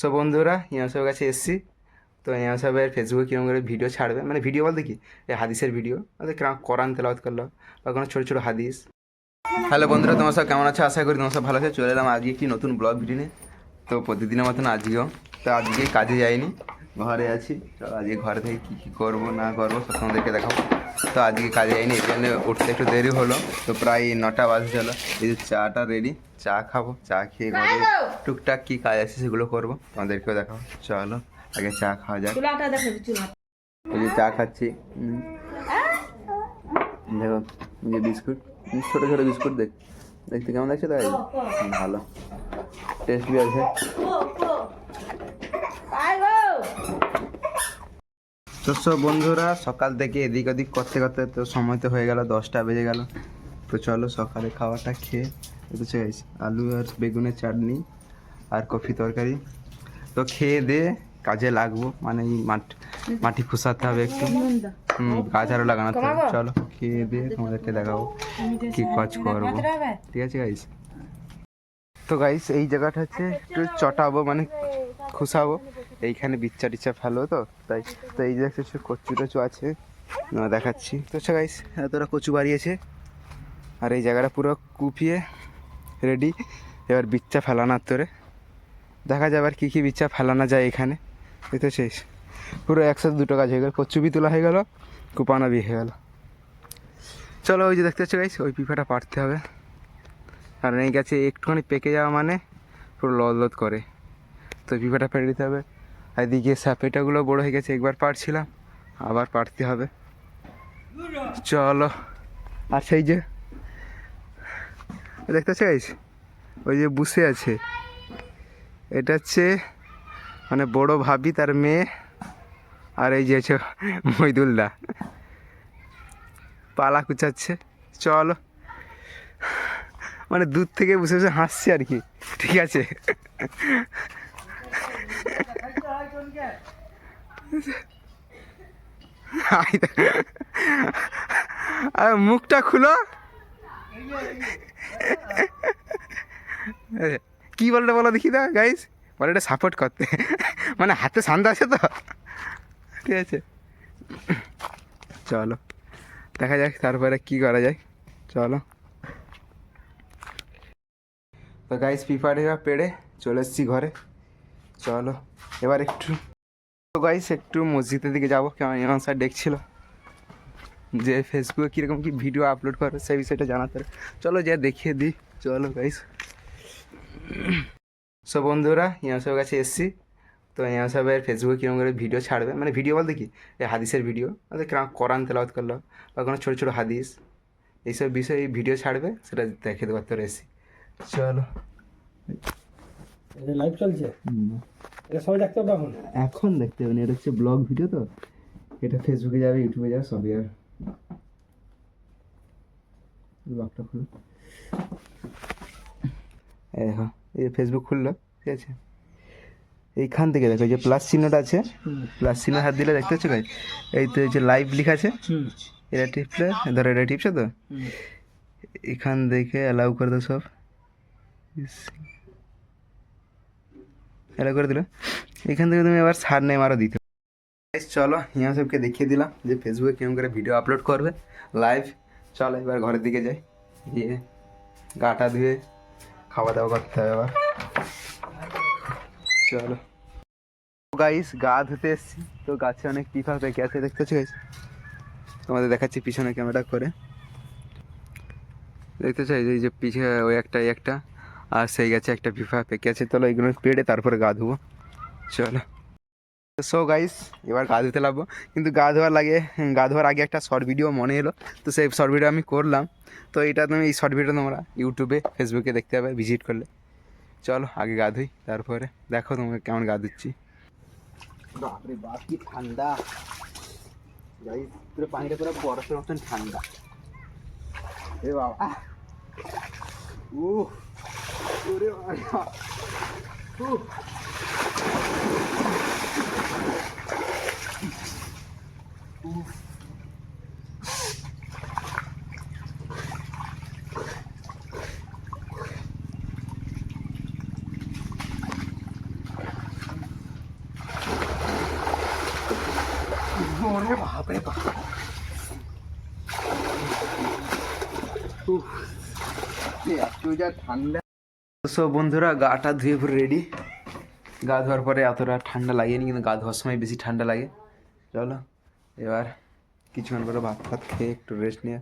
So বন্ধুরা ইমাম সাহেবের কাছে এসেছি। তো ইমাম সাহেবের ফেসবুকে কীরকম করে ভিডিও ছাড়বে? মানে ভিডিও বলতে কি? এই হাদিসের ভিডিও কোরআন তেলাওয়াত করল বা কোনো ছোটো ছোটো হাদিস। হ্যালো বন্ধুরা, তোমার সব কেমন আছো? আশা করি তোমার সব ভালো আছে। চলে এলাম আজকে একটি নতুন ব্লগ ভিডিও নিয়ে। তো প্রতিদিনের মতন আজকেও। তো আজকে কাজে যাইনি। ঘরে আছি। তো আজকে ঘরে থেকে কী কী করব না করব সব তোমাদেরকে দেখাবো। তো আজকে কাজে যাইনি এই জন্য উঠতে একটু দেরি হলো। তো প্রায় নটা বাজে চলো এই যে চাটা রেডি চা খাব চা খেয়ে ঘরে টুকটাক কী কাজ আছে সেগুলো করব তোমাদেরকেও দেখাবো। চলো আগে চা খাওয়া যাক। এই যে চা খাচ্ছি। দেখো এই যে বিস্কুট। ছোটো ছোটো বিস্কুট দেখ দেখতে কেমন লাগছে তাই? ভালো। টেস্টি আছে। তো সব বন্ধুরা, সকাল থেকে এদিক ওদিক করতে করতে তো সময় তো হয়ে গেল, দশটা বেজে গেল। তো চলো সকালে খাওয়াটা খেয়ে একটু চাইছ আলু আর বেগুনের চাটনি আর কফি তরকারি। তো খেয়ে দিয়ে কাজে লাগবো মানে মাঠ, মাটি খুসাতে হবে একটু। হুম, গাছ আরও লাগানো হবে। চলো খেয়ে দিয়ে তোমাদেরকে দেখাবো কি কাজ করব। ঠিক আছে গাইস তো গাইস এই জায়গাটা হচ্ছে একটু চটাবো মানে খুসাবো। এইখানে বিচ্চা টিচ্চা ফেলো তো? তাই, তো এই যে কিছু কচু টচু আছে দেখাচ্ছি। তো আচ্ছা গাইস এতটা কচু বাড়িয়েছে, আর এই জায়গাটা পুরো কুপিয়ে রেডি এবার বিচ্চা ফেলানোর তোরে। দেখা যাবে আর কী কী বিচ্চা ফেলানো যায় এখানে। এই তো শেষ। পুরো একসাথে দুটো কাজ হয়ে গেল। কচু বি তোলা হয়ে গেল, কুপানো বি হয়ে গেল। চলো ওই যে দেখতে পাচ্ছ গাইস ওই পিফাটা পারতে হবে। কারণ এই গাছে একটুখানি পেকে যাওয়া মানে পুরো লদ লদ করে। তো পিফাটা ফেলে দিতে হবে। এদিকে স্যাপেটাগুলো বড় হয়ে গেছে, একবার পারছিলাম, আবার পারতে হবে। চলো, আর সেই যে, দেখতে গাইস ওই যে বুসে আছে। এটা হচ্ছে মানে বড় ভাবি, তার মেয়ে, আর এই যে হচ্ছে মইদুলদা পালা কুচাচ্ছে। চলো। মানে দূর থেকে বসে বসে হাসছে আর কি। ঠিক আছে। আরে মুখটা খুলো। কি বলটা বলো দেখি দা গাইস বলে এটা সাপোর্ট করতে। মানে হাতে সান্দা আছে তো। ঠিক আছে। চলো, দেখা যাক তারপরে কি করা যায়। চলো। তো গাইস পিফারে পেড়ে চলে এসেছি ঘরে। চলো, এবার একটু। গাইস একটু মসজিদের দিকে যাব, কেমন ইমাম স্যার দেখছিল? যে ফেসবুকে কীরকম কি ভিডিও আপলোড করে, সেই বিষয়টা জানাতে। চলো, যা দেখিয়ে দিই। চলো গাইস সো বন্ধুরা ইমাম সাহেবের কাছে এসেছি। তো ইমাম সাহেবের ফেসবুকে কীরকম করে ভিডিও ছাড়বে? মানে ভিডিও বলতে কি? এই হাদিসের ভিডিও মানে কোরআন তেলাওয়াত করল, বা কোনো ছোটো ছোটো হাদিস। এইসব বিষয়ে ভিডিও ছাড়বে, সেটা দেখে দেওয়ার তো এসেছি। চলো। এটা লাইভ চলছে? এটা সবাই দেখতে পাবো এখন? এখন দেখতে হবে না এটা হচ্ছে ব্লগ ভিডিও তো। এটা ফেসবুকে যাবে ইউটিউবে যাবে সবই আর। ব্লগটা খুলো এই দেখো এই ফেসবুক খুললো ঠিক আছে? এইখান থেকে দেখো যে প্লাস চিহ্নটা আছে প্লাস চিহ্ন হাত দিলে দেখতে পাচ্ছ ভাই? এই তো যে লাইভ লেখা আছে। এটা টিপলে ধরো এটা টিপছো তো? এখান দেখে অ্যালাউ করে দাও সব। অ্যালাউ করে দিল। এখান থেকে তুমি এবার সার নেম আরও দিতে চলো হিয়া সবকে দেখিয়ে দিলাম যে ফেসবুকে কেমন করে ভিডিও আপলোড করবে। লাইভ চলো এবার ঘরের দিকে যাই। গিয়ে গাটা ধুয়ে খাওয়া দাওয়া করতে হবে আবার। চলো। গাইস গা ধুতে এসছি। তো গাছে অনেক পিফা পেকে আছে, দেখতেছো গাইস তোমাদের দেখাচ্ছি পিছনে ক্যামেরা করে। দেখতে চাই এই যে পিছে ওই একটা একটা। আর সেই গাছে, একটা ফিফা পেকে আছে। তাহলে এইগুলো পেড়ে তারপরে গা ধুবো। চলো। সো গাইস এবার গা ধুতে লাগবো। কিন্তু গা ধোয়ার লাগে, গা ধোয়ার আগে একটা শর্ট ভিডিও মনে এলো। তো সেই শর্ট ভিডিও আমি করলাম। তো এটা তুমি এই শর্ট ভিডিও তোমরা ইউটিউবে ফেসবুকে দেখতে পাবে ভিজিট করলে। চলো, আগে গা ধুই, তারপরে দেখো তোমাকে কেমন গা ধুচ্ছি। ঠান্ডা। গাইস পানিটা পুরো বরফের মতন ঠান্ডা। এ বাবা। れはあれは。अरे बाप रे সো বন্ধুরা, গাটা ধুয়ে পুরো রেডি গা ধোয়ার পরে এতটা ঠান্ডা লাগেনি, কিন্তু গা ধোয়ার সময় বেশি ঠান্ডা লাগে। চলো, এবার কিছুক্ষণ পরে ভাত ফাত খেয়ে একটু রেস্ট নিয়ে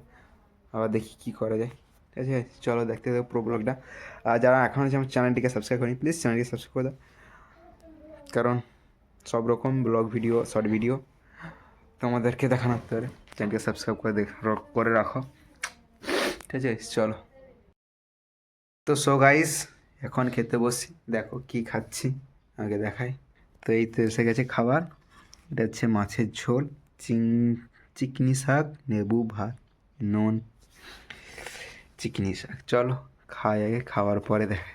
আবার দেখি কী করা যায়। ঠিক আছে, চলো দেখতে দেখো পুরো ব্লগটা আর যারা এখনও আমার চ্যানেলটিকে সাবস্ক্রাইব করেনি প্লিজ চ্যানেলটিকে সাবস্ক্রাইব করে দাও। কারণ সব রকম ব্লগ ভিডিও শর্ট ভিডিও তোমাদেরকে দেখানো হতে পারে চ্যানেলকে সাবস্ক্রাইব করে দেখ করে রাখো। ঠিক আছে, চলো। তো সো গাইস এখন খেতে বসি। দেখো কি খাচ্ছি, আগে দেখাই। তো এই তো এসে গেছে খাবার। এটা হচ্ছে মাছের ঝোল, চিং, চিকনি শাক নেবু ভাত, নুন, চিকনি শাক। চলো, খাই আগে, খাওয়ার পরে দেখা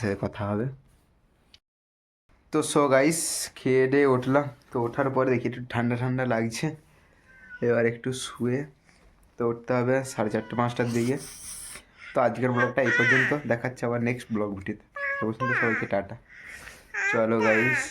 সাথে কথা হবে। তো সো গাইস খেয়ে দিয়ে উঠলাম। তো ওঠার পরে দেখি একটু ঠান্ডা ঠান্ডা লাগছে। এবার একটু শুয়ে, তো উঠতে হবে সাড়ে চারটে, পাঁচটার দিকে। তো আজকের ব্লগটা এই পর্যন্ত। দেখাচ্ছে আবার নেক্সট ব্লগ ভিডিওতে। তো সবাইকে টাটা। চলো গাইস